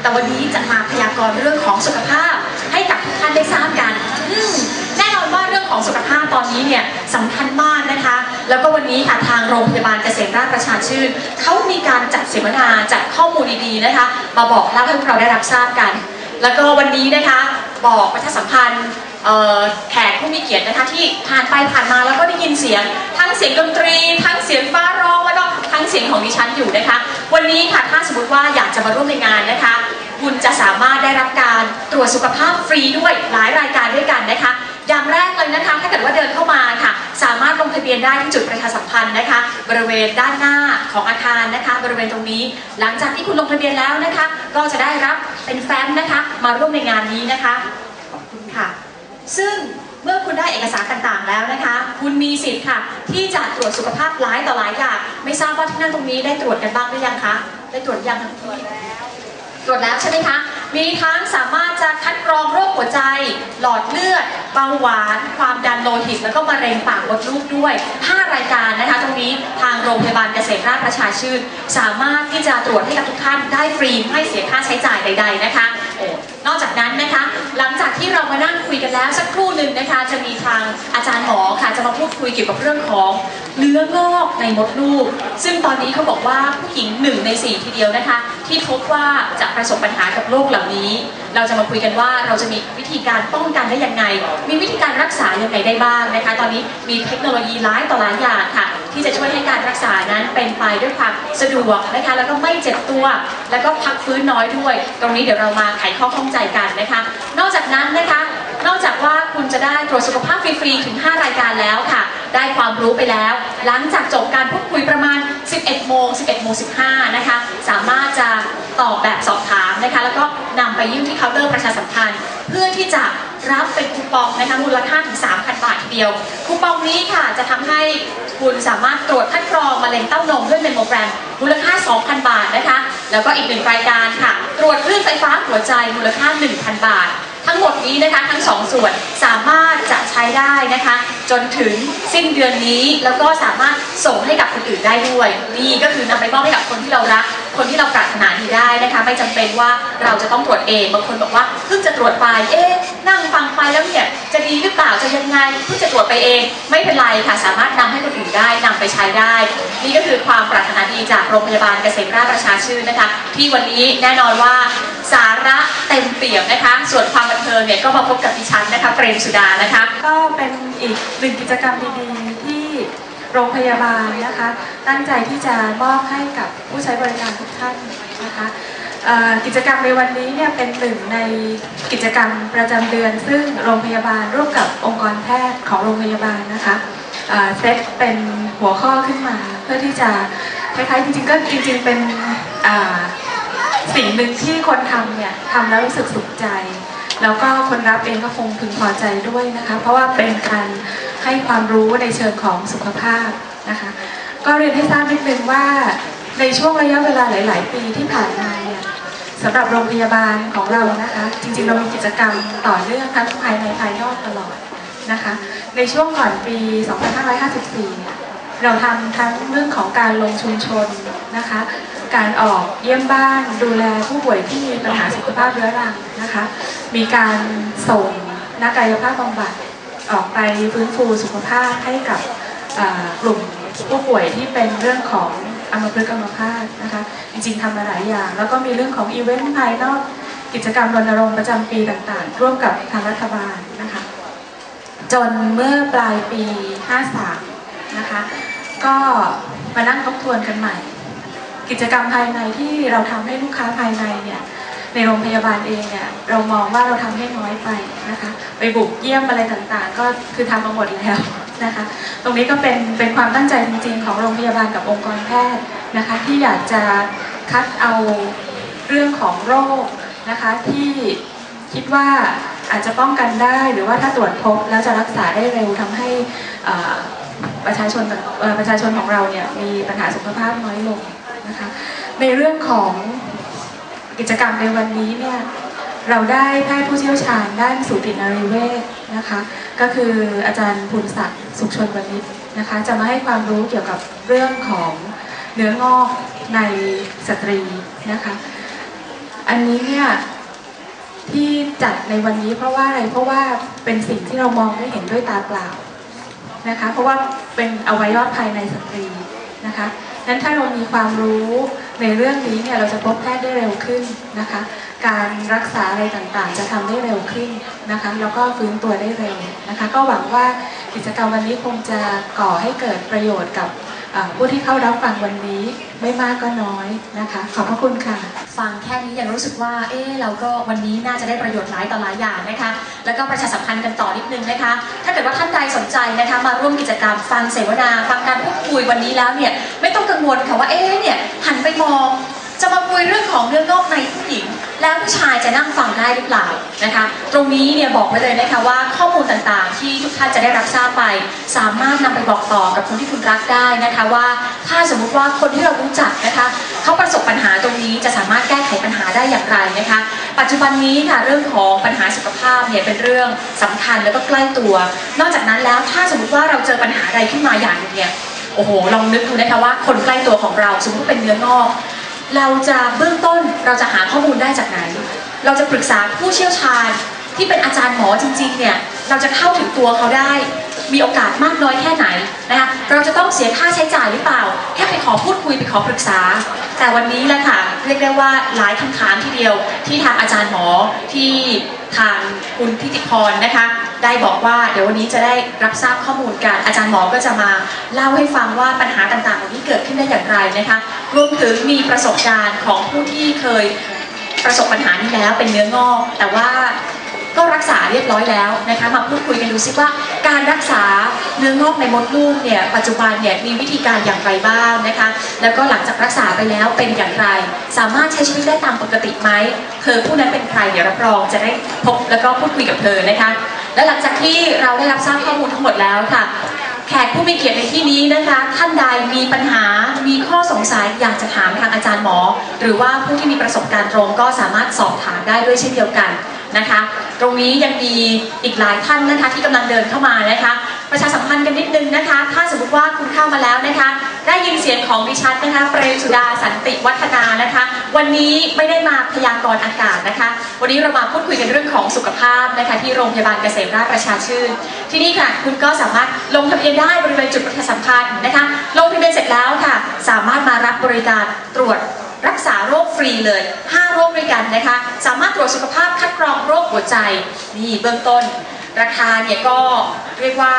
แต่วันนี้จะมาพยากรณ์เรื่องของสุขภาพ ให้กับทุกท่านได้ทราบกันแน่นอนว่าเรื่องของสุขภาพตอนนี้เนี่ยสำคัญมากนะคะ แล้วก็วันนี้ค่ะทางโรงพยาบาลเกษตราชประชาชื่นเขามีการจัดเสวนาจัดข้อมูลดีๆนะคะ มาบอกเล่าให้พวกเราได้รับทราบกัน แล้วก็วันนี้นะคะบอกประชาสัมพันธ์ แขกผู้มีเกียรตินะคะที่ผ่านไปผ่านมาแล้วก็ได้ยินเสียง ทั้งเสียงดนตรี ทั้งเสียงฟ้าร้องแล้วก็ทั้งเสียงของดิฉันอยู่นะคะ วันนี้ค่ะถ้าสมมติว่าอยากจะมาร่วมในงานนะคะ คุณจะสามารถได้รับการตรวจสุขภาพฟรีด้วยหลายรายการด้วยกันนะคะ อย่างแรกเลยนะคะถ้าเกิดว่าเดินเข้ามาค่ะ สามารถลงทะเบียนได้ที่จุดประชาสัมพันธ์นะคะ บริเวณด้านหน้าของอาคารนะคะ บริเวณตรงนี้ หลังจากที่คุณลงทะเบียนแล้วนะคะ ก็จะได้รับเป็นแฟ้มนะคะ มาร่วมในงานนี้นะคะขอบคุณค่ะ ซึ่งเมื่อคุณได้เอกสารต่างๆแล้วนะคะ คุณมีสิทธิ์ค่ะ ที่จะตรวจสุขภาพหลายต่อหลายอย่างไม่ทราบว่าที่นั่งตรงนี้ได้ตรวจกันบ้างหรือยังคะได้ตรวจยังทั้งที่ตรวจแล้วใช่ไหมคะ มีทั้งสามารถจะคัดกรองโรคหัวใจ หลอดเลือด เบาหวาน ความดันโลหิต แล้วก็มะเร็งปากมดลูกด้วย 5 รายการนะคะ ตรงนี้ทางโรงพยาบาลเกษมราชประชาชื่น สามารถที่จะตรวจให้กับทุกท่านได้ฟรีไม่เสียค่าใช้จ่ายใด ๆ นะคะโอ้ นอกจากนั้นนะคะ หลังจากที่เรามานั่งคุยกันแล้วสักครู่หนึ่งนะคะ จะมีทางอาจารย์หมอค่ะจะมาพูดคุยเกี่ยวกับเรื่องของเนื้องอกในมดลูก ซึ่งตอนนี้เขาบอกว่าผู้หญิงหนึ่งในสี่ทีเดียวนะคะ ที่พบว่าจะประสบปัญหากับโรคเหล่านี้ เราจะมาคุยกันว่าเราจะมีวิธีการป้องกันได้ยังไง มีวิธีการรักษาอยังไงได้บ้างนะคะ ตอนนี้มีเทคโนโลยีหลายต่อหลายอย่างค่ะ ที่จะช่วยให้การรักษานั้นเป็นไปด้วยความสะดวกนะคะแล้วก็ไม่เจ็บตัว แล้วก็พักฟื้นน้อยด้วย ตรงนี้เดี๋ยวเรามาไขข้อข้องใจกันนะคะ นอกจากนั้นนะคะ นอกจากว่าคุณจะได้ตรวจสุขภาพฟรีๆถึง 5 รายการแล้วค่ะ ได้ความรู้ไปแล้ว หลังจากจบการพูดคุยประมาณ 11 โมง 11 โมง 15 นะคะ สามารถจะตอบแบบสอบถามนะคะ แล้วก็นำไปยื่นที่เคาน์เตอร์ประชาสัมพันธ์ เพื่อที่จะ รับเป็นคูปองนะคะมูลค่าถึง 3,000 บาททีเดียว คูปองนี้ค่ะจะทำให้คุณสามารถตรวจคัดกรองมะเร็งเต้านมด้วยเมมโมแกรมมูลค่า 2,000 บาทนะคะ แล้วก็อีกหนึ่งรายการค่ะ ตรวจคลื่นไฟฟ้าหัวใจมูลค่า 1,000 บาท ทั้งหมดนี้นะคะทั้งสองส่วนสามารถจะใช้ได้นะคะ จนถึงสิ้นเดือนนี้แล้วก็สามารถส่งให้กับคนอื่นได้ด้วย นี่ก็คือนำไปมอบให้กับคนที่เรารัก คนที่เราปรารถนาดีได้นะคะ ไม่จำเป็นว่าเราจะต้องตรวจเองบางคนบอกว่าเพิ่งจะตรวจไปเอ๊ะนั่งฟังไปแล้วเนี่ยจะดีหรือเปล่าจะยังไงเพิ่งจะตรวจไปเอง ไม่เป็นไรค่ะสามารถนำให้คนอื่นได้นำไปใช้ได้ นี่ก็คือความปรารถนาดีจากโรงพยาบาลเกษมราชประชาชื่นนะคะ ที่วันนี้แน่นอนว่า สาระเต็มเปี่ยมนะคะ ส่วนความบันเทิงเนี่ยก็มาพบกับดิฉันนะคะเปรมสุดานะคะ ก็เป็นอีกหนึ่งกิจกรรมดีๆที่โรงพยาบาลนะคะ ตั้งใจที่จะมอบให้กับผู้ใช้บริการทุกท่านนะคะกิจกรรมในวันนี้เนี่ยเป็นหนึ่งในกิจกรรมประจำเดือน ซึ่งโรงพยาบาลร่วมกับองค์กรแพทย์ของโรงพยาบาลนะคะเซตเป็นหัวข้อขึ้นมา เพื่อที่จะคล้ายๆจริงๆก็จริงๆเป็น สิ่งหนึ่งที่คนทำเนี่ยทำแล้วรู้สึกสุขใจ แล้วก็คนรับเองก็คงพึงพอใจด้วยนะคะ เพราะว่าเป็นการให้ความรู้ในเชิงของสุขภาพนะคะ ก็เรียนให้ทราบนิดนึงว่าในช่วงระยะเวลาหลาย ๆ ปีที่ผ่านมาเนี่ยสำหรับโรงพยาบาลของเรานะคะ จริง ๆ เรามีกิจกรรมต่อเนื่องทั้งภายในภายนอกตลอดนะคะ ในช่วงก่อนปี 2554เนี่ย เราทำทั้งเรื่องของการลงชุมชนนะคะ การออกเยี่ยมบ้านดูแลผู้ป่วยที่มีปัญหาสุขภาพเรื้อรังนะคะ มีการส่งนักกายภาพบำบัดออกไปฟื้นฟูสุขภาพให้กับกลุ่มผู้ป่วยที่เป็นเรื่องของอัมพฤกษ์อัมพาตนะคะ จริงๆทำมาหลายอย่าง แล้วก็มีเรื่องของอีเวนต์ภายนอกกิจกรรมรณรงค์ประจำปีต่างๆ ร่วมกับทางรัฐบาลนะคะ จนเมื่อปลายปี 53 นะคะ ก็มานั่งทบทวนกันใหม่ กิจกรรมภายในที่เราทำให้ลูกค้าภายในเนี่ยในโรงพยาบาลเองเนี่ยเรามองว่าเราทำให้น้อยไปนะคะไปบุกเยี่ยมอะไรต่างๆ ก็คือทำมาหมดแล้วนะคะ ตรงนี้ก็เป็นเป็นความตั้งใจจริงๆ ของโรงพยาบาลกับองค์กรแพทย์นะคะ ที่อยากจะคัดเอาเรื่องของโรคนะคะที่คิดว่าอาจจะป้องกันได้หรือว่าถ้าตรวจพบแล้วจะรักษาได้เร็วทำให้อ่อ ประชาชนประชาชนของเราเนี่ยมีปัญหาสุขภาพน้อยลงนะคะในเรื่องของกิจกรรมในวันนี้เนี่ยเราได้แพทย์ผู้เชี่ยวชาญด้านสูตินรีเวชนะคะ ก็คืออาจารย์ภูนศักดิ์สุขชนวณิชนะคะ จะมาให้ความรู้เกี่ยวกับเรื่องของเนื้องอกในสตรีนะคะ อันนี้เนี่ยที่จัดในวันนี้เพราะว่าอะไรเพราะว่าเป็นสิ่งที่เรามองไม่เห็นด้วยตาเปล่า นะคะ เพราะว่าเป็นอวัยวะภายในสตรีนะคะนั้นถ้าเรามีความรู้ในเรื่องนี้เนี่ยเราจะพบแพทย์ได้เร็วขึ้นนะคะ การรักษาอะไรต่างๆ จะทำได้เร็วขึ้นนะคะ แล้วก็ฟื้นตัวได้เร็วนะคะ ก็หวังว่ากิจกรรมวันนี้คงจะก่อให้เกิดประโยชน์กับ ผู้ที่เข้ารับฟังวันนี้ไม่มากก็น้อยนะคะ ขอบพระคุณค่ะ ฟังแค่นี้ยังรู้สึกว่า เอ๊เราก็วันนี้น่าจะได้ประโยชน์หลายต่อหลายอย่างนะคะ แล้วก็ประชาสัมพันธ์กันต่อนิดนึงนะคะ ถ้าเกิดว่าท่านใดสนใจนะคะ มาร่วมกิจกรรมฟังเสวนา ฟังการพูดคุยวันนี้แล้วเนี่ยไม่ต้องกังวลค่ะว่าเอ๊ะเนี่ยหันไปมองจะมาคุยเรื่องของเนื้องอกในผู้หญิง แล้วผู้ชายจะนั่งฟังได้หรือเปล่านะคะ ตรงนี้เนี่ยบอกไว้เลยนะคะว่าข้อมูลต่างๆ ที่ทุกท่านจะได้รับทราบไป สามารถนำไปบอกต่อกับคนที่คุณรักได้นะคะว่า ถ้าสมมุติว่าคนที่เรารู้จักนะคะเขาประสบปัญหาตรงนี้จะสามารถแก้ไขปัญหาได้อย่างไรนะคะ ปัจจุบันนี้ค่ะเรื่องของปัญหาสุขภาพเนี่ยเป็นเรื่องสำคัญแล้วก็ใกล้ตัว นอกจากนั้นแล้วถ้าสมมติว่าเราเจอปัญหาใดขึ้นมาอย่างนึงเนี่ยโอ้โหลองนึกดูนะคะว่าคนใกล้ตัวของเราสมมติเป็นเนื้องอก เราจะเบื้องต้นเราจะหาข้อมูลได้จากไหน เราจะปรึกษาผู้เชี่ยวชาญที่เป็นอาจารย์หมอจริงๆเนี่ยเราจะเข้าถึงตัวเขาได้ มีโอกาสมากน้อยแค่ไหนนะคะเราจะต้องเสียค่าใช้จ่ายหรือเปล่า แค่ไปขอพูดคุยไปขอปรึกษา แต่วันนี้แหละค่ะเรียกได้ว่าหลายคำถามทีเดียวที่ทางอาจารย์หมอที่ทางคุณทิติพรนะคะ ได้บอกว่าเดี๋ยววันนี้จะได้รับทราบข้อมูลกัน อาจารย์หมอก็จะมาเล่าให้ฟังว่าปัญหาต่างๆเหล่านี้เกิดขึ้นได้อย่างไรนะคะ รวมถึงมีประสบการณ์ของผู้ที่เคยประสบปัญหานี้แล้วเป็นเนื้องอก แต่ว่าก็รักษาเรียบร้อยแล้วนะคะมาพูดคุยกันดูซิว่าการรักษาเนื้องอกในมดลูกเนี่ยปัจจุบันเนี่ยมีวิธีการอย่างไรบ้างนะคะ แล้วก็หลังจากรักษาไปแล้วเป็นอย่างไร สามารถใช้ชีวิตได้ตามปกติไหมเธอผู้นั้นเป็นใครเดี๋ยวรับรองจะได้พบแล้วก็พูดคุยกับเธอนะคะ และหลังจากที่เราได้รับทราบข้อมูลทั้งหมดแล้วค่ะ แขกผู้มีเกียรติในที่นี้นะคะ ท่านใดมีปัญหา มีข้อสงสัยอยากจะถามทางอาจารย์หมอ หรือว่าผู้ที่มีประสบการณ์ตรงก็สามารถสอบถามได้ด้วยเช่นเดียวกันนะคะ ตรงนี้ยังมีอีกหลายท่านนะคะที่กำลังเดินเข้ามานะคะ ประชาสัมพันธ์กันนิดนึงนะคะ ถ้าสมมติว่าคุณเข้ามาแล้วนะคะ ได้ยินเสียงของดิฉันนะคะเปรมสุดาสันติวัฒนานะคะ วันนี้ไม่ได้มาพยากรณ์อากาศนะคะ วันนี้เรามาพูดคุยกันเรื่องของสุขภาพนะคะที่โรงพยาบาลเกษมราชประชาชื่น ที่นี่ค่ะคุณก็สามารถลงทะเบียนได้บริเวณจุดประชาสัมพันธ์นะคะลงทะเบียนเสร็จแล้วค่ะ สามารถมารับบริการตรวจรักษาโรคฟรีเลย 5 โรคด้วยกันนะคะ สามารถตรวจสุขภาพคัดกรองโรคหัวใจนี่เบื้องต้น ราคาเนี่ยก็เรียกว่า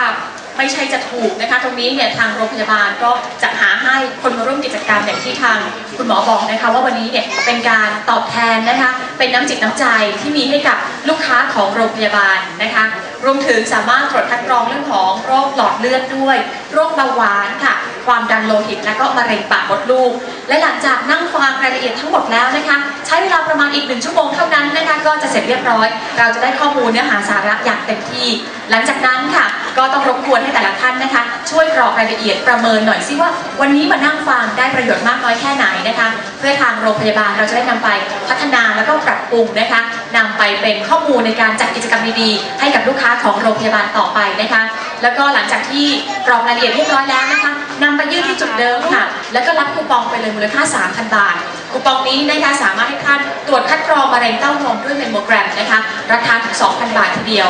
ไม่ใช่จะถูกนะคะ ตรงนี้เนี่ยทางโรงพยาบาลก็จะหาให้คนมาร่วมกิจกรรมอย่างที่ทางคุณหมอบอกนะคะ ว่าวันนี้เนี่ยเป็นการตอบแทนนะคะ เป็นน้ำจิตน้ำใจที่มีให้กับลูกค้าของโรงพยาบาลนะคะ รวมถึงสามารถตรวจคัดกรองเรื่องของโรคหลอดเลือดด้วย โรคเบาหวานค่ะ ความดันโลหิตและก็มะเร็งปากมดลูก และหลังจากนั่งฟังรายละเอียดทั้งหมดแล้วนะคะ ใช้เวลาประมาณอีกหนึ่งชั่วโมงเท่านั้นนะคะก็จะเสร็จเรียบร้อย เราจะได้ข้อมูลเนื้อหาสาระอย่างเต็มที่ หลังจากนั้นค่ะ ก็ต้องรบกวนให้แต่ละท่านนะคะ ช่วยกรอกรายละเอียดประเมินหน่อยซิว่า วันนี้มานั่งฟังได้ประโยชน์มากน้อยแค่ไหนนะคะ เพื่อทางโรงพยาบาลเราจะได้นำไปพัฒนาแล้วก็ปรับปรุงนะคะนำไปเป็นข้อมูลในการจัดกิจกรรมดีๆ ให้กับลูกค้าของโรงพยาบาลต่อไปนะคะ แล้วก็หลังจากที่กรอกรายละเอียดเรียบร้อยแล้วนะคะนำไปยื่นที่จุดเดิมค่ะ แล้วก็รับคูปองไปเลยมูลค่า 3,000 บาท คูปองนี้นะคะสามารถให้ท่านตรวจคัดกรองมะเร็งเต้านมด้วยเมมโมแกรมนะคะ ราคาถึง 2,000 บาททีเดียว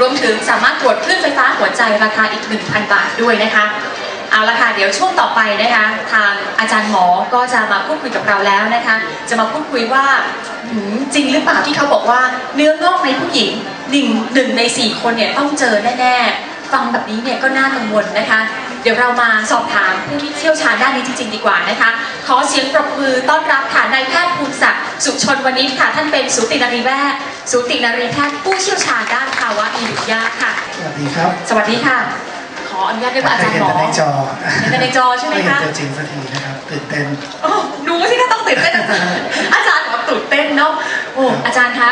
รวมถึงสามารถตรวจคลื่นไฟฟ้าหัวใจราคาอีก 1,000 บาทด้วยนะคะ เอาละค่ะ เดี๋ยวช่วงต่อไปนะคะ ทางอาจารย์หมอก็จะมาพูดคุยกับเราแล้วนะคะ จะมาพูดคุยว่าจริงหรือเปล่าที่เขาบอกว่าเนื้องอกในผู้หญิงหนึ่งหนึ่งในสี่คนเนี่ยต้องเจอแน่ๆ ฟังแบบนี้เนี่ยก็น่ากังวลนะคะ เดี๋ยวเรามาสอบถามผู้ที่เชี่ยวชาญด้านนี้จริงๆ ดีกว่านะคะ ขอเสียงปรบมือต้อนรับค่ะนายแพทย์ภูมิศักดิ์สุชนวันนี้ค่ะท่านเป็นสูตินรีแพทย์ สูตินรีแพทย์ผู้เชี่ยวชาญด้านภาวะมีบุตรยากค่ะ สวัสดีครับ สวัสดีค่ะ ขออนุญาตเรียกว่าอาจารย์เห็นหมอแต่ในจอเห็นแต่ในจอใช่ไหมไม่เห็นคะตัวจริงสักทีนะครับตื่นเต้นโอ้หนูสิก็ต้องตื่นเต้นอาจารย์บอกตื่นเต้นเนาะโอ้อาจารย์คะ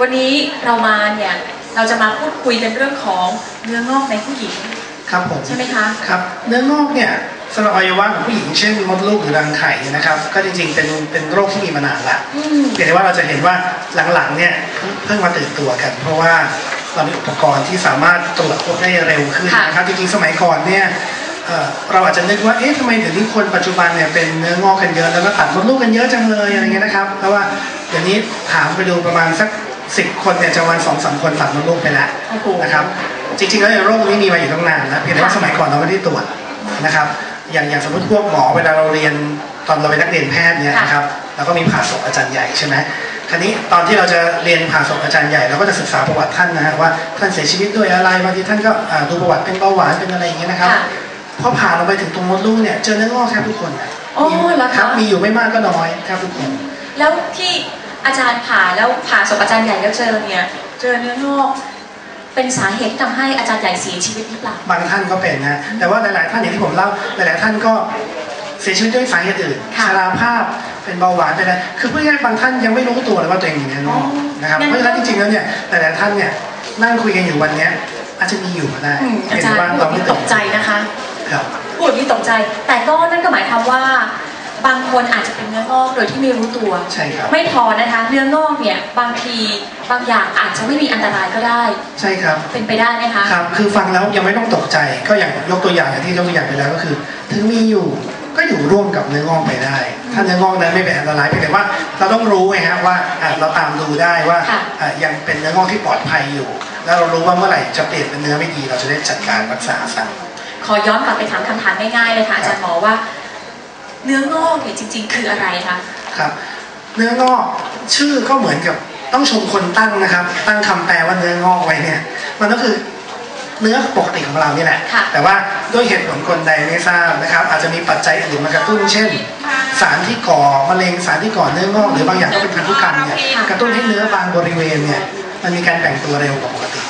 วันนี้เรามาเนี่ยเราจะมาพูดคุยกันเรื่องของเนื้องอกในผู้หญิงครับผมใช่ไหมคะครับ เนื้องอกเนี่ย สำหรับอวัยวะของผู้หญิงเช่นมดลูกหรือรังไข่เนี่ยนะครับ ก็จริงๆเป็นเป็นโรคที่มีมานานละอืมเพียงแต่ว่าเราจะเห็นว่าหลังๆเนี่ยเพิ่งเพิ่งมาตื่นตัวกัน เพราะว่าเรามีอุปกรณ์ที่สามารถตรวจพบได้เร็วขึ้นค่ะนะครับจริงๆสมัยก่อนเนี่ยเอ่อเราอาจจะนึกว่า เอ๊ะทำไมเดี๋ยวนี้คนปัจจุบันเนี่ยเป็นเนื้องอกกันเยอะ แล้วก็ตัดมดลูกกันเยอะจังเลยอะไรเงี้ยนะครับ เพราะว่าเดี๋ยวนี้ถามไปดูประมาณสักสิบคนเนี่ยจะวันสองสามคนตัดมดลูกไปแล้วโอ้โหนะครับ จริงๆแล้วโรคนี้มีมาอยู่ตั้งนานแล้วเพียงแต่ว่าสมัยก่อนเราไม่ได้ตรวจนะครับ อย่างอย่างสมมติพวกหมอเวลาเราเรียนตอนเราเป็นนักเรียนแพทย์เนี่ยค่ะนะครับเราก็มีผ่าศพอาจารย์ใหญ่ใช่ไหมคราวนี้ตอนที่เราจะเรียนผ่าศพอาจารย์ใหญ่เราก็จะศึกษาประวัติท่านนะฮะว่าท่านเสียชีวิตด้วยอะไรบางทีท่านก็อ่าดูประวัติเป็นเบาหวานเป็นอะไรอย่างเงี้ยนะครับค่ะพอผ่าลงไปถึงตรงมดลูกเนี่ยเจอเนื้องอกแทบทุกคนนะโอ้เหรอคะครับมีอยู่ไม่มากก็น้อยแทบทุกคน แล้วที่อาจารย์ผ่าแล้วผ่าศพอาจารย์ใหญ่แล้วเจอเนี่ยเจอเนื้องอก เป็นสาเหตุที่ทำให้อาจารย์ใหญ่เสียชีวิตหรือเปล่า บางท่านก็เป็นนะแต่ว่าหลาย ๆ ท่านอย่างที่ผมเล่าหลาย ๆ ท่านก็เสียชีวิตด้วยสาเหตุอื่นค่ะชราภาพเป็นเบาหวานเป็นอะไรคือพูดง่ายๆบางท่านยังไม่รู้ตัวเลยว่าตัวเองมีเนื้องอกอ๋อนะครับงั้นเพราะฉะนั้นจริง ๆ แล้วเนี่ยหลาย ๆ ท่านเนี่ยนั่งคุยกันอยู่วันเนี้ยอาจจะมีอยู่ก็ได้อืมอาเพียงจารแต่ย์ว่าพูดเราแบบไม่นี้ตตกกใจนะคะ ครับ พูดแบบนี้ตกใจ แต่ก็นั่นก็หมายความว่า บางคนอาจจะเป็นเนื้องอกโดยที่ไม่รู้ตัว ใช่ครับ ไม่พอนะคะ เนื้องอกเนี่ยบางทีบางอย่างอาจจะไม่มีอันตรายก็ได้ ใช่ครับ เป็นไปได้ไหมคะ ครับ คือฟังแล้วยังไม่ต้องตกใจ ก็อย่างยกตัวอย่างอย่างที่ยกตัวอย่างไปแล้วก็คือ ถึงมีอยู่ก็อยู่ร่วมกับเนื้องอกไปได้ ถ้าเนื้องอกนั้นไม่เป็นอันตรายเพียงแต่ว่าเราต้องรู้ไงฮะว่าอะเราตามดูได้ว่าค่ะ อะยังเป็นเนื้องอกที่ปลอดภัยอยู่ แล้วเรารู้ว่าเมื่อไหร่จะเปลี่ยนเป็นเนื้อไม่ดี เราจะได้จัดการรักษาซะ ขอย้อนกลับไปถามคำถามง่ายๆเลยค่ะอาจารย์หมอว่า เนื้องอกเนี่ยจริง ๆ คืออะไรคะครับเนื้องอกชื่อก็เหมือนกับต้องชมคนตั้งนะครับ ตั้งคำแปลว่าเนื้องอกไว้เนี่ย มันก็คือเนื้อปกติของเรานี่แหละค่ะแต่ว่าด้วยเหตุผลคนใดไม่ทราบนะครับ อาจจะมีปัจจัยอื่นมากระตุ้น เช่น สารที่ก่อมะเร็งสารที่ก่อเนื้องอกหรือบางอย่างก็เป็นพันธุกรรมเนี่ยกระตุ้นให้เนื้อบางบริเวณเนี่ยมันมีการแบ่งตัวเร็วกว่าปกติ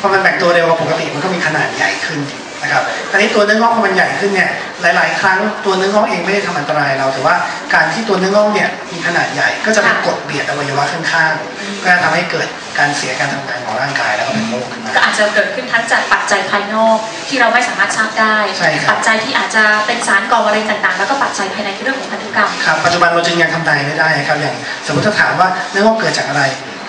พอมันแบ่งตัวเร็วกว่าปกติมันก็มีขนาดใหญ่ขึ้น นะครับตอนนี้ตัวเนื้องอกพอมันใหญ่ขึ้นเนี่ยหลาย ๆ ครั้งตัวเนื้องอกเองไม่ได้ทำอันตรายเรา แต่ว่าการที่ตัวเนื้องอกเนี่ยมีขนาดใหญ่ก็จะไปกดเบียดอวัยวะข้างๆก็จะทำให้เกิดการเสียการทำงานของร่างกายแล้วก็เป็นโรคขึ้นมา ก็อาจจะเกิดขึ้นทั้งจากปัจจัยภายนอกที่เราไม่สามารถทราบได้ ใช่ครับ ปัจจัยที่อาจจะเป็นสารก่อมะเร็งต่างๆ แล้วก็ปัจจัยภายในคือเรื่องของพันธุกรรม ครับปัจจุบันเราจึงยังทำนายไม่ได้ครับอย่างสมมติถ้าถามว่าเนื้องอกเกิดจากอะไร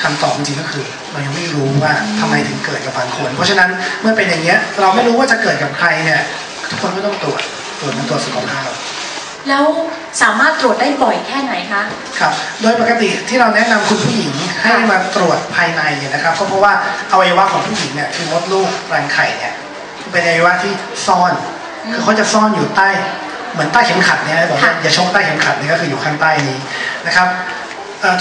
คำตอบจริงๆก็คือ เรายังไม่รู้ว่าทำไมถึงเกิดกับบางคน เพราะฉะนั้นเมื่อเป็นอย่างเงี้ยเราไม่รู้ว่าจะเกิดกับใครเนี่ยทุกคนก็ต้องตรวจตรวจมันตรวจสุขภาพแล้วสามารถตรวจได้บ่อยแค่ไหนคะ ครับ โดยปกติที่เราแนะนำคุณผู้หญิงให้มาตรวจภายในเนี่ยนะครับ ก็เพราะว่าอวัยวะของผู้หญิงเนี่ยคือมดลูกรังไข่เนี่ยเป็นอวัยวะที่ซ่อนคือเขาจะซ่อนอยู่ใต้ เหมือนใต้เข็มขัดเนี่ยบอกว่าค่ะอย่าชกใต้เข็มขัดนี่ก็คืออยู่ข้างใต้นี้นะครับเอ่อ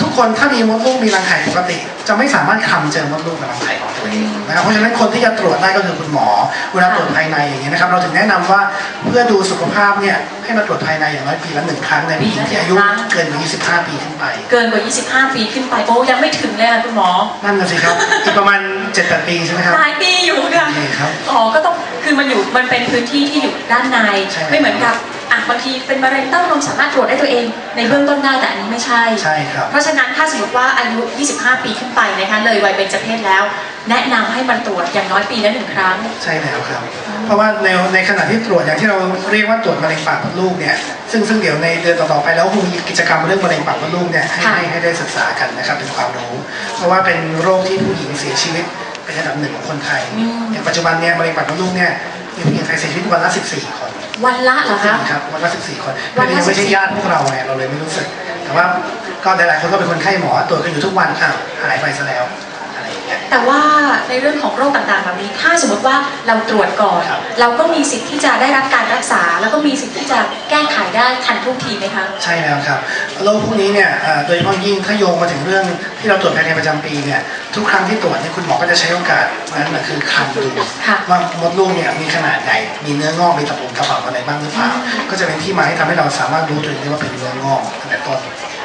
ทุกคนถ้ามีมดลูกมีรังไข่ปกติ จะไม่สามารถคลำเจอมดลูกกับรังไข่ของตัวเองนะครับเพราะฉะนั้นคนที่จะตรวจได้ก็คือคุณหมอเวลาตรวจภายในอย่างนี้ยนะครับ เราถึงแนะนำว่าเพื่อดูสุขภาพเนี่ยให้มาตรวจภายในอย่างน้อยปีละหนึ่งครั้งในผู้หญิงที่อายุเกินกว่า 25 ปีขึ้นไป เกินกว่า 25 ปีขึ้นไปโอ้ยังไม่ถึงเลยค่ะคุณหมอนั่นน่ะสิครับอีกประมาณ7-8ปีใช่ไหมครับหลายปีอยู่ค่ะนี่ครับอ๋อก็ต้องคือมันอยู่มันเป็นพื้นที่ที่อยู่ด้านในใช่ไม่เหมือนกับ อะบางทีเป็นมะเร็งเต้านมสามารถตรวจได้ตัวเองในเบื้องต้นได้แต่อันนี้ไม่ใช่ ใช่ครับ เพราะฉะนั้นถ้าสมมติว่าอายุ 25 ปีขึ้นไปนะคะเลยวัยเบญจเพศแล้ว แนะนำให้มันตรวจอย่างน้อยปีละหนึ่งครั้ง ใช่แล้วครับ เพราะว่าในในขณะที่ตรวจอย่างที่เราเรียกว่าตรวจมะเร็งปากมดลูกเนี่ยซึ่งซึ่งเดี๋ยวในเดือนต่อๆไปแล้วคงมีกิจกรรมเรื่องมะเร็งปากมดลูกเนี่ยให้ค่ะ ให้ให้ได้ศึกษากันนะครับเป็นความรู้ เพราะว่าเป็นโรคที่ผู้หญิงเสียชีวิตเป็นอันดับหนึ่งของคนไทยอย่างปัจจุบันเนี่ยมะเร็งปากมดลูกเนี่ยมีผู้หญิงไทยเสียชีวิตวันละ 14 คน วันละเหรอจริคะงครับวันละ14คนวัไม่นละได้ไม่ใช่14ญาติพวกเราไงเราเลยไม่รู้สึก แต่ว่าก็หลายๆคนก็เป็นคนไข้หมอตรวจกันอยู่ทุกวันอ้าวหายไปซะแล้วอะไรอย่างเงี้ยแต่ว่าในเรื่องของโรคต่างๆแบบนี้ ถ้าสมมติว่าเราตรวจก่อนครับเราก็มีสิทธิ์ที่จะได้รับการรักษา แล้วก็มีสิทธิ์ที่จะแก้ไขได้ทันท่วงทีไหมคะ ใช่แล้วครับ โรคพวกนี้เนี่ยเอ่อโดยเฉพาะยิ่งถ้าโยงมาถึงเรื่องที่เราตรวจภายในประจำปีเนี่ย ทุกครั้งที่ตรวจเนี่ยคุณหมอก็จะใช้โอกาสนั้นนะคือคันดูค่ะว่ามดลูกเนี่ยมีขนาดใหญ่มีเนื้องอกมีตะปุ่มตะป่ำอะไรบ้างหรือเปล่าก็จะเป็นที่มาที่ทำให้เราสามารถรู้ตัวเองได้ว่าเป็นเนื้องอกตั้งแต่ต้น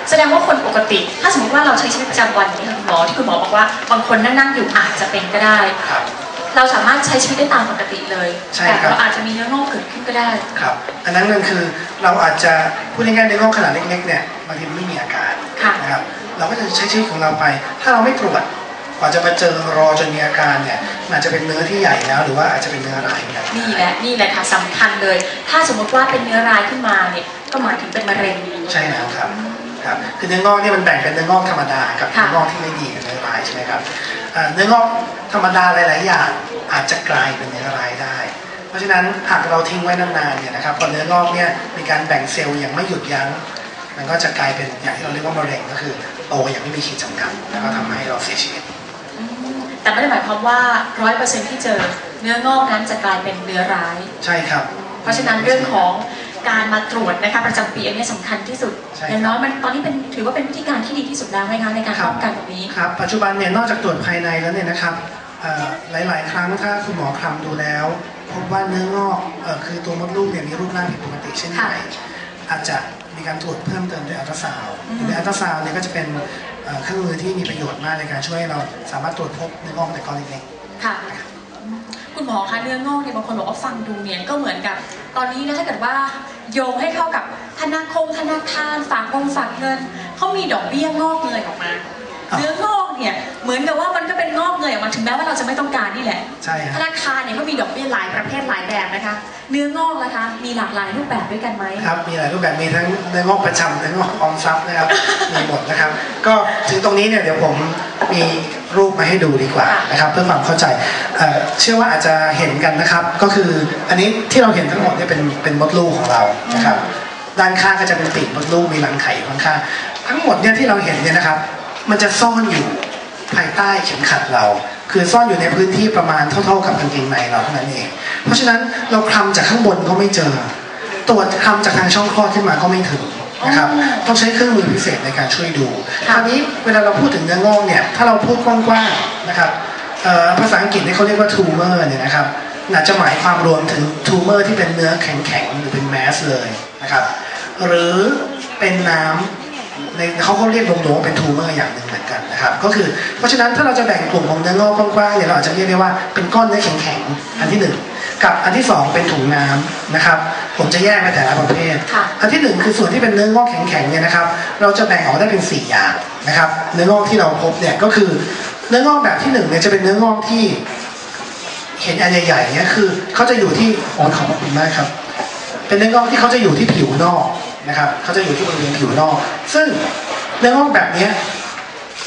แสดงว่าคนปกติ ถ้าสมมติว่าเราใช้ชีวิตประจำวันอย่างนี้ค่ะคุณหมอที่คุณหมอบอกว่าบางคนนั่งๆอยู่อาจจะเป็นก็ได้ครับเราสามารถใช้ชีวิตได้ตามปกติเลยใช่แต่ครับเราอาจจะมีเนื้องอกเกิดขึ้นก็ได้ครับ อันนั้นนั่นคือเราอาจจะพูดง่ายๆเนื้องอกขนาดเล็กๆเนี่ยบางทีมันไม่มีอาการค่ะนะครับเราก็จะใช้ชีวิตของเราไป ถ้าเราไม่ตรวจ กว่าจะมาเจอรอจนมีอาการเนี่ยมันอาจจะเป็นเนื้อที่ใหญ่แล้ว หรือว่าอาจจะเป็นเนื้อร้ายก็ได้นี่แหละนี่แหละค่ะสำคัญเลย ถ้าสมมติว่าเป็นเนื้อร้ายขึ้นมาเนี่ยก็หมายถึงเป็นมะเร็งใช่แล้วครับครับคือเนื้องอกเนี่ยมันแบ่งเป็นเนื้องอกธรรมดากับค่ะเนื้องอกที่ไม่ดีกับเนื้อร้ายใช่ไหมครับเอ่อเนื้องอกธรรมดาหลาย ๆ อย่างอาจจะกลายเป็นเนื้อร้ายได้ เพราะฉะนั้นหากเราทิ้งไว้นานๆเนี่ยนะครับพอเนื้องอกเนี่ยมีการแบ่งเซลล์อย่างไม่หยุดยั้งมันก็จะกลายเป็นอย่างที่เราเรียกว่ามะเร็งก็คือโตอย่างไม่มีขีดจำกัดแล้วก็ทำให้เราเสียชีวิต แต่ไม่ได้หมายความว่าร้อยเปอร์เซ็นที่เจอเนื้องอกนั้นจะกลายเป็นเนื้อร้าย ใช่ครับ เพราะฉะนั้นเรื่องของการมาตรวจนะคะประจำปีอันนี้สำคัญที่สุดใช่อย่างน้อยมันตอนนี้เป็นถือว่าเป็นวิธีการที่ดีที่สุดแล้วไหมคะในการครับป้องกันตรงนี้ ครับปัจจุบันเนี่ยนอกจากตรวจภายในแล้วเนี่ยนะครับเอ่อหลาย ๆ ครั้งถ้าคุณหมอคลำดูแล้ว พบว่าเนื้องอกเอ่อคือตัวมดลูกเนี่ยมีรูปร่างผิดปกติเช่นไรอาจจะ มีการตรวจเพิ่มเติมด้วยอัลตราซาวด์อืมโดยอัลตราซาวด์เนี่ยก็จะเป็นเอ่อเครื่องมือที่มีประโยชน์มากในการช่วยให้เราสามารถตรวจพบเนื้องอกแต่ก้อนเล็กค่ะ คุณหมอคะเนื้องอกเนี่ยบางคนบอกว่าฟังดูเนี่ยก็เหมือนกับ ตอนนี้นะถ้าเกิดว่าโยงให้เข้ากับธนาคารธนาคารฝากเงินฝากเงินเขามีดอกเบี้ยงอกเงยออกมาอะเนื้องอกเนี่ยเหมือนกับว่ามันก็ เป็นงอกเงยออกมาถึงแม้ว่าเราจะไม่ต้องการนี่แหละๆใช่ธฮะนาคารเนี่ยเขามีดอกเบี้ยหลายประเภทหลายแบบนะคะ เนื้องอกนะคะ มีหลากหลายรูปแบบด้วยกันไหม ครับมีหลายรูปแบบมีทั้งเนื้องอกประจำเนื้องอกออมทรัพย์นะครับ มีหมดนะครับ ก็ถึงตรงนี้เนี่ยเดี๋ยวผมมีรูปมาให้ดูดีกว่านะครับเพื่อความเข้าใจเอ่อเชื่อว่าอาจจะเห็นกันนะครับ ก็คืออันนี้ที่เราเห็นทั้งหมดเนี่ยเป็นเป็นมดลูกของเรานะครับ ด้านข้างก็จะเป็นปีกมดลูกมีรังไข่อยู่ข้างๆทั้งหมดเนี่ยที่เราเห็นเนี่ยนะครับ มันจะซ่อนอยู่ ภายใต้เข็มขัดเรา คือซ่อนอยู่ในพื้นที่ประมาณเท่า ๆ กับกางเกงในเราเท่านั้นเอง เพราะฉะนั้นเราคลำจากข้างบนก็ไม่เจอ ตรวจคลำจากทางช่องคลอดขึ้นมาก็ไม่ถึงนะครับอ๋อต้องใช้เครื่องมือพิเศษในการช่วยดูค่ะคราวนี้เวลาเราพูดถึงเนื้องอกเนี่ยถ้าเราพูดกว้างๆนะครับเอ่อภาษาอังกฤษเนี่ยเขาเรียกว่า tumor เนี่ยนะครับอาจจะหมายความรวมถึง tumor ที่เป็นเนื้อแข็งๆหรือเป็น mass เลยนะครับหรือเป็นน้ำใน เขาก็เรียกรวมๆว่าเป็น tumor อย่างหนึ่งเหมือนกันนะครับก็คือเพราะฉะนั้นถ้าเราจะแบ่งกลุ่มของเนื้องอกกว้างๆเนี่ยเราอาจจะเรียกได้ว่าเป็นก้อนเนื้อแข็งๆอันที่หนึ่งกับอันที่สองเป็นถุงน้ำนะครับผมจะแยกไปแต่ละประเภทค่ะอันที่หนึ่งคือส่วนที่เป็นเนื้องอกแข็งๆเนี่ยนะครับเราจะแบ่งออกได้เป็นสี่อย่างนะครับเนื้องอกที่เราพบเนี่ยก็คือเนื้องอกแบบที่หนึ่งเนี่ยจะเป็นเนื้องอกที่เห็นอันใหญ่ๆเนี่ยคือเขาจะอยู่ที่โอ้ขอบคุณมากครับ เป็นเนื้องอกที่เขาจะอยู่ที่ผิวนอกนะครับเขาจะอยู่ที่บริเวณผิวนอก ซึ่ง เนื้องอกแบบเนี้ย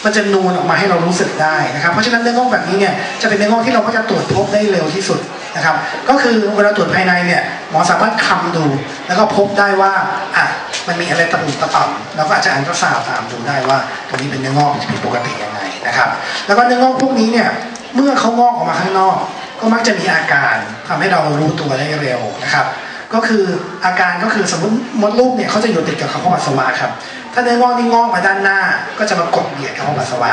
มันจะนูนออกมาให้เรารู้สึกได้นะครับ เพราะฉะนั้นเนื้องอกแบบนี้เนี่ยจะเป็นเนื้องอกที่เราก็จะตรวจพบได้เร็วที่สุดนะครับ ก็คือเวลาตรวจภายในเนี่ยหมอสามารถคำดู แล้วก็พบได้ว่าอะมันมีอะไรตะปุ่มตะป่ำแล้วก็อาจจะอันตราซาวตามดูได้ว่า ตรงนี้เป็นเนื้องอกผิดปกติยังไงนะครับ แล้วก็เนื้องอกพวกนี้เนี่ยเมื่อเขางอกออกมาข้างนอก ก็มักจะมีอาการทำให้เรารู้ตัวได้เร็วนะครับ ก็คืออาการก็คือสมมติมดลูกเนี่ยเขาจะอยู่ติดกับกระเพาะปัสสาวะครับ ถ้าเนื้องอกนี่งอกมาด้านหน้า ก็จะมากดเบียดกระเพาะปัสสาวะ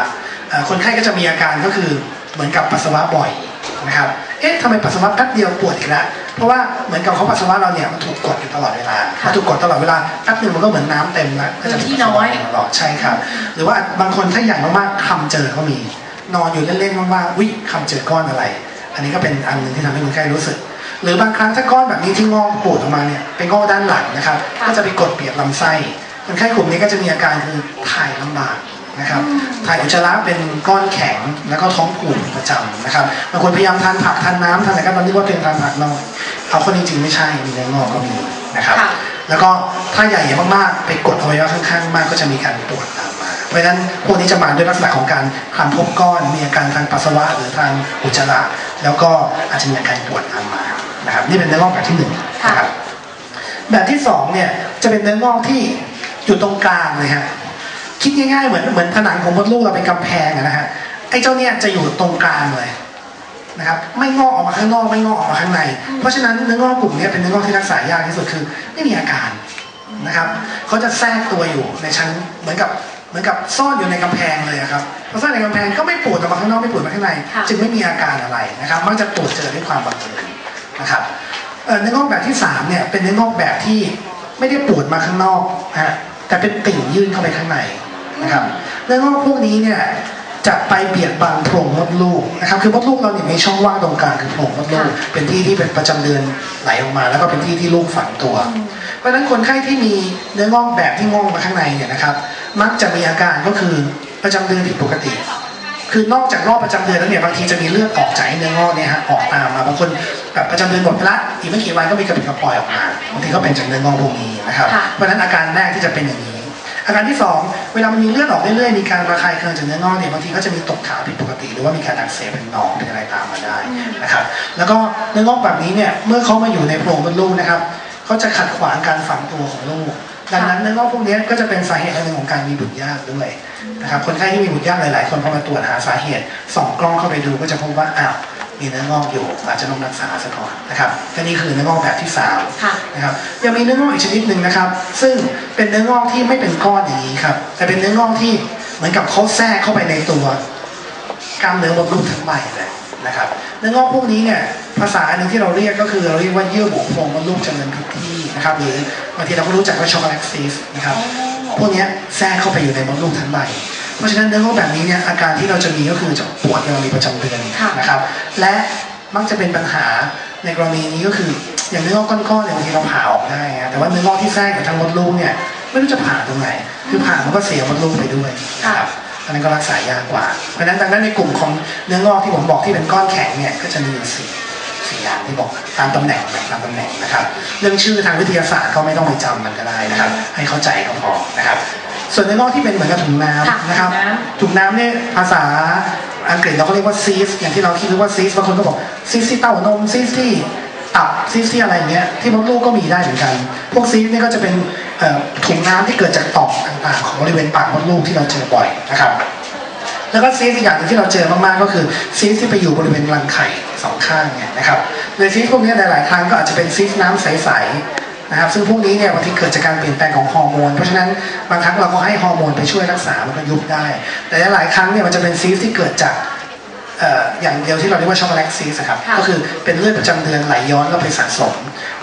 คนไข้ก็จะมีอาการก็คือเหมือนกับปัสสาวะบ่อยนะครับ เอ๊ะทำไมปัสสาวะแป๊บเดียวปวดอีกแล้ว เพราะว่าเหมือนกับเพาปัสสาวะเราเนี่ยมันถูกกดอยู่ตลอดเวลาพอถูกกดตลอดเวลาแป๊บหนึงมันก็เหมือนน้ำเต็มแล้วก็จะมีที่น้อยตลอดใช่ครับ หรือว่าบางคนถ้าใหญ่มากๆคำเจอก็มี นอนอยู่เล่นๆว่างๆวิคำเจอก้อนอะไร อันนี้ก็เป็นอันหนึ่งที่ทำให้คนไข้รู้สึก หรือบางครั้งถ้าก้อนแบบนี้ที่งอกปูดออกมาเนี่ยเป็นงอกด้านหลังนะครับค่ะก็จะไปกดเบียดลำไส้คนไข้กลุ่มนี้ก็จะมีอาการคือถ่ายลำบากนะครับถ่ายอุจจาระเป็นก้อนแข็งแล้วก็ท้องผูกประจำนะครับบางคนพยายามทานผักทานน้ำทานอะไรก็ตอนนี้ว่าตัวเองทานผักน้อยเอาคนจริงๆไม่ใช่มีเนื้องอกก็มีนะครับค่ะแล้วก็ถ้าใหญ่มากๆไปกดอวัยวะข้างๆ มากก็จะมีการปวดตามมา เพราะฉะนั้นพวกนี้จะมาด้วยลักษณะของการคลำพบก้อนมีอาการทางปัสสาวะหรือทางอุจจาระ แล้วก็อาจจะมีอาการปวดตามมา นะครับนี่เป็นเนื้องอกแบบที่หนึ่งนะครับแบบที่สองเนี่ยจะเป็นเนื้องอกที่อยู่ตรงกลางเลยฮะคิดง่ายๆเหมือนเหมือนผนังของมดลูกเราเป็นกำแพงอะนะฮะไอ้เจ้าเนี่ยจะอยู่ตรงกลางเลยนะครับไม่งอกออกมาข้างนอกไม่งอกออกมาข้างใน เพราะฉะนั้นเนื้องอกกลุ่มเนี้เป็นเนื้องอกที่รักษายากที่สุดคือ ไม่มีอาการนะครับเขาจะแทรกตัวอยู่ในชั้นเหมือนกับเหมือนกับซ่อนอยู่ในกำแพงเลยอะครับพอซ่อนในกำแพงก็ไม่ปวดออกมาข้างนอกไม่ปวดมาข้างในค่ะจึงไม่มีอาการอะไรนะครับมักจะตรวจเจอด้วยความบังเอิญ นะครับเอ่อเนื้องอกแบบที่สามเนี่ยเป็นเนื้องอกแบบที่ไม่ได้ปวดมาข้างนอกนะฮะแต่เป็นติ่งยื่นเข้าไปข้างในนะครับเนื้องอกพวกนี้เนี่ยจะไปเบียดบังโพรงมดลูกนะครับคือมดลูกเราเนี่ยมีช่องว่างตรงกลางคือโพรงมดลูกเป็นที่ที่เป็นประจำเดือนไหลออกมา แล้วก็เป็นที่ที่ลูกฝังตัว เพราะฉะนั้นคนไข้ที่มีเนื้องอกแบบที่งอกมาข้างในเนี่ยนะครับ มักจะมีอาการก็คือประจำเดือนผิดปกติ คือนอกจากรอบประจำเดือนแล้วเนี่ยบางทีจะมีเลือดออกจากไอ้เนื้องอกเนี่ยฮะออกตามมาบางคนแบบประจำเดือนหมดไปละอีกไม่กี่วันก็มีกระปิดกระปอยออกมาบางทีก็เป็นจากเนื้องอกพวกนี้นะครับค่ะเพราะฉะนั้นอาการแรกที่จะเป็นอย่างนี้ อาการที่สองเวลามันมีเลือดออกเรื่อยๆมีการระคายเคืองจากเนื้องอกเนี่ยบางทีก็จะมีตกขาวผิดปกติ หรือว่ามีการอักเสบเป็นหนองเป็นอะไรตามมาได้นะครับแล้วก็เนื้องอกแบบนี้เนี่ยเมื่อเขามาอยู่ในโพรงมดลูกนะครับเขาจะขัดขวางการฝังตัวของลูก ดังนั้นเนื้องอกพวกนี้ก็จะเป็นสาเหตุอันหนึ่งของการมีบุตรยากด้วยนะครับคนไข้ที่มีบุตรยากหลาย ๆ คนพอมาตรวจหาสาเหตุส่องกล้องเข้าไปดูก็จะพบว่าอ้าวมีเนื้องอกอยู่อาจจะต้องรักษาซะก่อนนะครับก็นี่คือเนื้องอกแบบที่สามค่ะนะครับยังมีเนื้องอกอีกชนิดหนึ่งนะครับ ซึ่งเป็นเนื้องอกที่ไม่เป็นก้อนอย่างนี้ครับแต่เป็นเนื้องอกที่เหมือนกับเขาแทรกเข้าไปในตัวกล้ามเนื้อมดลูกทั้งใบเลยนะครับเนื้องอกพวกนี้เนี่ยภาษาหนึ่งที่เราเรียกก็คือเราเรียกว่าเยื่อบุโพรงมดลูกเจริญผิดที่ นะครับหรือบางทีเราก็รู้จักว่าช็อกโกแลตซีสนะครับพวกเนี้ยแทรกเข้าไปอยู่ในมดลูกทั้งใบเพราะฉะนั้นเนื้องอกแบบนี้เนี่ยอาการที่เราจะมีก็คือจะปวดเวลามีประจำเดือนค่ะนะครับและมักจะเป็นปัญหาในกรณีนี้ก็คืออย่างเนื้องอกก้อนๆเนี่ยบางทีเราผ่าออกได้นะแต่ว่าเนื้องอกที่แทรกอยู่ทางมดลูกเนี่ยไม่รู้จะผ่าตรงไหน คือผ่ามันก็เสียมดลูกไปด้วยนะครับอันนั้นก็รักษายากกว่า เพราะฉะนั้นดังนั้นในกลุ่มของเนื้องอกที่ผมบอกที่เป็นก้อนแข็งเนี่ยก็จะมีอยู่สี่ สี่อย่างที่บอกตามตำแหน่งแบ่งตามตำแหน่งนะครับ เรื่องชื่อทางวิทยาศาสตร์ก็ไม่ต้องไปจำมันก็ได้นะครับ ให้เข้าใจก็พอนะครับ ส่วนเนื้องอกที่เป็นเหมือนกับถุงน้ค่ะำนะครับถุงน้ถุงน้ำเนี่ยภาษาอังกฤษเราก็เรียกว่าซีสอย่างที่เราคิดว่าซีสบางคนก็บอกซีสที่เต้านมซีสที่ตับซีสที่อะไรเงี้ยที่มดลูกก็มีได้เหมือนกัน พวกซีสเนี่ยก็จะเป็นเอ่อถุงน้ำที่เกิดจากต่อมต่างๆ ของบริเวณปากมดลูกที่เราเจอบ่อยนะครับ แล้วก็ซีสอีกอย่างหนึงที่เราเจอมากๆก็คือซีสที่ไปอยู่บริเวณรังไข่สองข้างเนี่ยนะครับในซีสพวกนี้หลายๆครั้งก็อาจจะเป็นซีสน้ำใสๆนะครับซึ่งพวกนี้เนี่ยบางทีเกิดจากการเปลี่ยนแปลงของฮอร์โมน เพราะฉะนั้นบางครั้งเราก็ให้ฮอร์โมนไปช่วยรักษามันก็ยุบได้ แต่หลายๆครั้งเนี่ยมันจะเป็นซีสที่เกิดจากเอ่ออย่างเดียวที่เราเรียกว่าช็อกโกแลตซีสครับค่ะก็คือเป็นเลือดประจำเดือนไหลย้อนแล้วไปสะสม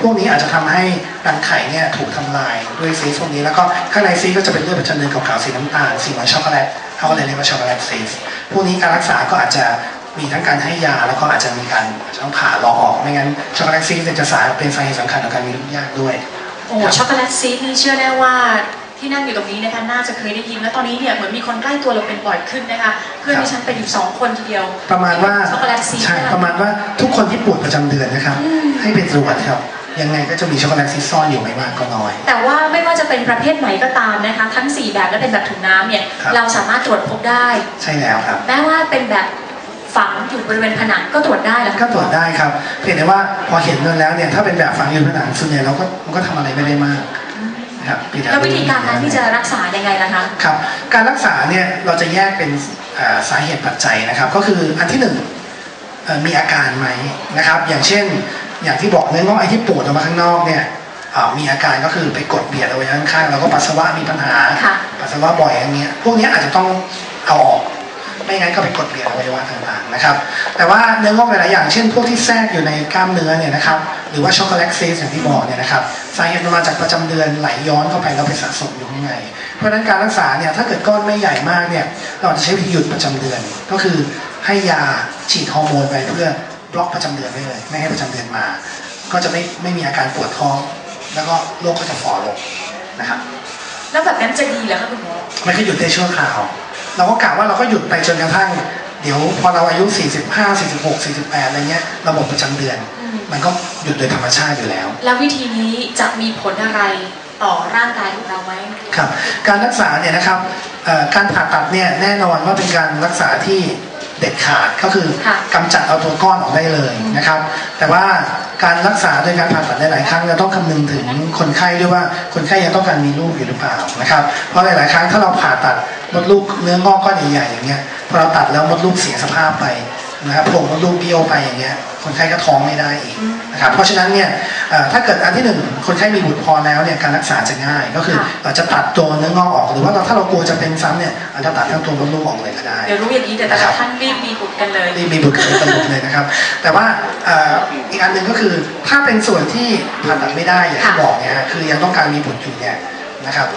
พวกนี้อาจจะทำให้รังไข่เนี่ยถูกทำลายด้วยซีสพวกนี้แล้วก็ข้างในซีสก็จะเป็นเลือดประจำเดือนขาวๆสีน้ำตาลสีเหมือนช็อกโกแลต เขาก็เลยเรียกว่าช็อกโกแลตซีสพวกนี้การรักษาก็อาจจะมีทั้งการให้ยาแล้วก็อาจจะมีการอาจจะต้องผ่าลอกออกไม่งั้นช็อกโกแลตซีสเนี่ยจะสายเป็นสาเหตุสำคัญของการมีลูกยากด้วยโอ้ช็อกโกแลตซีดนี่เชื่อแน่ว่าที่นั่งอยู่ตรงนี้นะคะน่าจะเคยได้ยินแล้วตอนนี้เนี่ยเหมือนมีคนใกล้ตัวเราเป็นบ่อยขึ้นนะคะเพื่อนที่ฉันเป็นอยู่สองคนทีเดียว ประมาณว่าช็อกโกแลตซีดใช่ประมาณว่าทุกคนที่ปวดประจำเดือนนะครับให้ไปตรวจครับ ยังไงก็จะมีช็อกโกแลตซีสซ่อนอยู่ไม่มากก็น้อย แต่ว่าไม่ว่าจะเป็นประเภทไหนก็ตามนะคะ ทั้ง 4 แบบและเป็นแบบถุงน้ำเนี่ยครับ เราสามารถตรวจพบได้ ใช่แล้วครับ แม้ว่าเป็นแบบฝังอยู่บริเวณผนังก็ตรวจได้แล้วก็ตรวจได้ครับ เพียงแต่ว่าพอเห็นมันแล้วเนี่ยถ้าเป็นแบบฝังอยู่ในผนังส่วนใหญ่เราก็มันก็ทำอะไรไม่ได้มากนะครับเพียงต่แล้ววิธีการนั้นที่จะรักษายังไงล่ะคะ ครับ การรักษาเนี่ยเราจะแยกเป็นเอ่อสาเหตุปัจจัยนะครับ ก็คืออันที่หนึ่งเอ่อมีอาการไหมนะครับ อย่างเช่น อย่างที่บอกเนื้องอกไอ้ที่ปวดออกมาข้างนอกเนี่ยอ่ามีอาการก็คือไปกดเบียดเอาไว้ข้างๆแล้วก็ปัสสาวะมีปัญหาค่ะปัสสาวะบ่อยอย่างเงี้ย พวกเนี้ยอาจจะต้องเอาออก ไม่งั้นก็ไปกดเบียดอวัยวะต่างๆนะครับ แต่ว่าเนื้องอกหลายๆอย่างเช่นพวกที่แทรกอยู่ในกล้ามเนื้อเนี่ยนะครับ หรือว่าช็อกโกแลตซีสอย่างที่บอกเนี่ยนะครับสาเหตุมันมาจากประจำเดือนไหลย้อนเข้าไปแล้วไปสะสมอยู่ข้างใน เพราะฉะนั้นการรักษาเนี่ยถ้าเกิดก้อนไม่ใหญ่มากเนี่ยเราจะใช้วิธีหยุดประจำเดือน ก็คือให้ยาฉีดฮอร์โมนไปเพื่อบ ล็อกประจำเดือนไว้เลย ไม่ให้ประจำเดือนมา ก็จะไม่ไม่มีอาการปวดท้อง แล้วก็โรคก็จะฝ่อลงนะครับแล้วแบบนั้นจะดีเหรอคะคุณหมอมันก็หยุดได้ชั่วคราว เราก็กะว่าเราก็หยุดไปจนกระทั่ง เดี๋ยวพอเราอายุ 45 46 48อะไรเงี้ยระบบประจำเดือนอืมมันก็หยุดโดยธรรมชาติอยู่แล้ว แล้ววิธีนี้จะมีผลอะไรต่อร่างกายของเราไหมครับ การรักษาเนี่ยนะครับเอ่อการผ่าตัดเนี่ยแน่นอนว่าเป็นการรักษาที่ เด็ดขาดก็คือค่ะ กำจัดเอาตัวก้อนออกได้เลยนะครับ แต่ว่าการรักษาโดยการผ่าตัดหลายๆครั้งเราต้องคำนึงถึงคนไข้ด้วยว่าคนไข้ยังต้องการมีลูกอยู่หรือเปล่านะครับ เพราะหลายๆ ครั้งถ้าเราผ่าตัดมดลูกเนื้องอกก้อนใหญ่ๆอย่างเงี้ยพอเราตัดแล้วมดลูกเสียสภาพไป นะครับโผล่มดลูกเบี้ยวไปอย่างเงี้ยคนไข้ก็ท้องไม่ได้อีกนะครับเพราะฉะนั้นเนี่ยเอ่อถ้าเกิดอันที่หนึ่งคนไข้มีบุตรพอแล้วเนี่ยการรักษาจะง่ายก็คือค่ะเราจะตัดตัวเนื้องอกออก หรือว่าเราถ้าเรากลัวจะเป็นซ้ำเนี่ยอาจจะตัดทั้งตัวมดลูกออกเลยก็ได้เดี๋ยวรู้อย่างนี้เดี๋ยวแต่ละท่านรีบมีบุตรกันเลยรีบมีบุตรกันเป็นบุตรเลยนะครับ แต่ว่าเอ่ออีกอันหนึ่งก็คือถ้าเป็นส่วนที่ผ่าตัดไม่ได้อย่างที่ค่ะบอกเนี่ยฮะคือยังต้องการมีบุตรอยู่เนี่ยนะครับ